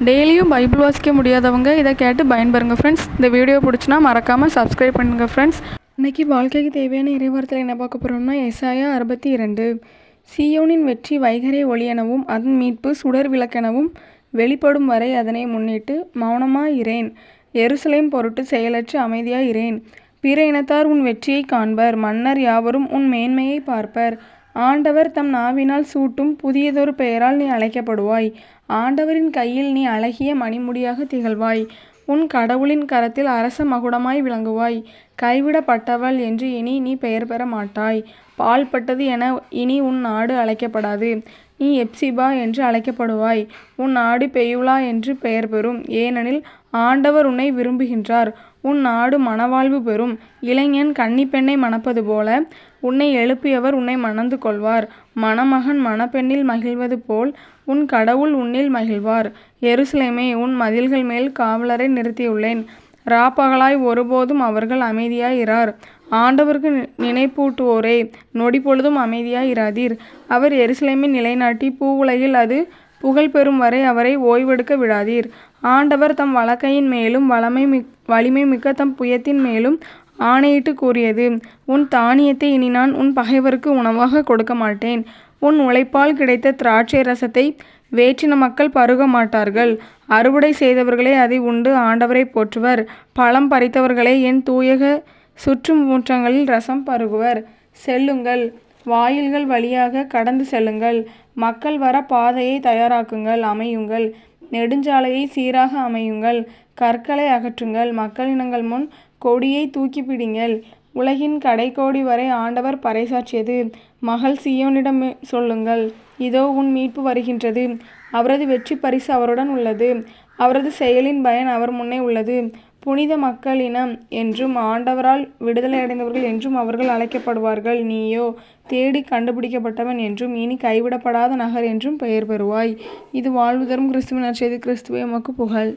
டெய்லியும் பைபிள் வாசிக்க முடியாதவங்க இதை கேட்டு பயன்பெறுங்க ஃப்ரெண்ட்ஸ் இந்த வீடியோ பிடிச்சினா மறக்காமல் சப்ஸ்கிரைப் பண்ணுங்கள் ஃப்ரெண்ட்ஸ் இன்னைக்கு வாழ்க்கைக்கு தேவையான இறைவாரத்தில் என்ன பார்க்க போகிறோம்னா எஸ்ஆயா அறுபத்தி இரண்டு. சியோனின் வெற்றி வைகரை ஒளியெனவும் அதன் மீட்பு சுடர் விளக்கெனவும் வெளிப்படும் வரை அதனை முன்னிட்டு மௌனமாக மௌனமாயிரேன் எருசலேம் பொருட்டு செயலற்று அமைதியாக அமைதியாயிரேன் பிற இனத்தார் உன் வெற்றியை காண்பர். மன்னர் யாவரும் உன் மேன்மையை பார்ப்பர். ஆண்டவர் தம் நாவினால் சூட்டும் புதியதொரு பெயரால் நீ அழைக்கப்படுவாய். ஆண்டவரின் கையில் நீ அழகிய மணிமுடியாக திகழ்வாய். உன் கடவுளின் கரத்தில் அரச மகுடமாய் விளங்குவாய். கைவிடப்பட்டவள் என்று இனி நீ பெயர் பெற மாட்டாய். பால்பட்டது என இனி உன் நாடு அழைக்கப்படாது. நீ எப்சிபா என்று அழைக்கப்படுவாய். உன் நாடு பெயுலா என்று பெயர் பெறும். ஏனெனில் ஆண்டவர் உன்னை விரும்புகின்றார். உன் நாடு மணவாழ்வு பெறும். இளைஞன் கன்னிப்பெண்ணை மணப்பது போல உன்னை எழுப்பியவர் உன்னை மணந்து கொள்வார். மணமகன் மணப்பெண்ணில் மகிழ்வது போல் உன் கடவுள் உன்னில் மகிழ்வார். எருசலேமே உன் மதில்கள் மேல் காவலரை நிறுத்தியுள்ளேன். ராப்பகலாய் ஒருபோதும் அவர்கள் அமைதியாயிரார் ஆண்டவருக்கு நி- நினைப்பூட்டுவோரே நொடி பொழுதும் அமைதியாய் இராதீர். அவர் எருசலேமை நிலைநாட்டி பூவுலகில் அது புகழ் பெறும் வரை அவரை ஓய்வெடுக்க விடாதீர். ஆண்டவர் தம் வழக்கையின் மேலும் வளமை மிக் வலிமை மிக்க தம் புயத்தின் மேலும் ஆணையிட்டு கூறியது உன் தானியத்தை இனி நான் உன் பகைவருக்கு உணவாக கொடுக்க மாட்டேன் உன் உழைப்பால் கிடைத்த திராட்சை ரசத்தை வேற்றின மக்கள் பருக மாட்டார்கள் அறுவடை செய்தவர்களே அதை உண்டு ஆண்டவரை போற்றுவர். பழம் பறித்தவர்களே என் தூயக சுற்றும் மூற்றங்களில் ரசம் பருகுவர். செல்லுங்கள். வாயில்கள் வழியாக கடந்து செல்லுங்கள். மக்கள் வர பாதையை தயாராக்குங்கள் அமையுங்கள். நெடுஞ்சாலையை சீராக அமையுங்கள். கற்களை அகற்றுங்கள். மக்களினங்கள் முன் கொடியை தூக்கி பிடிங்கள். உலகின் கடைக்கோடி வரை ஆண்டவர் பறைசாற்றியது. மகள் சியோனிடம் சொல்லுங்கள் இதோ உன் மீட்பு வருகின்றது. அவரது வெற்றி பரிசு அவருடன் உள்ளது. அவரது செயலின் பயன் அவர் முன்னே உள்ளது. புனித மக்கள் இனம் என்றும் ஆண்டவரால் விடுதலை அடைந்தவர்கள் என்றும் அவர்கள் அழைக்கப்படுவார்கள். நீயோ தேடி கண்டுபிடிக்கப்பட்டவன் என்றும் இனி கைவிடப்படாத நகர் என்றும் பெயர் பெறுவாய். இது வாழ்வு தரும் கிறிஸ்துவின் நற்செய்தி கிறிஸ்துவே எமக்கு புகழ்.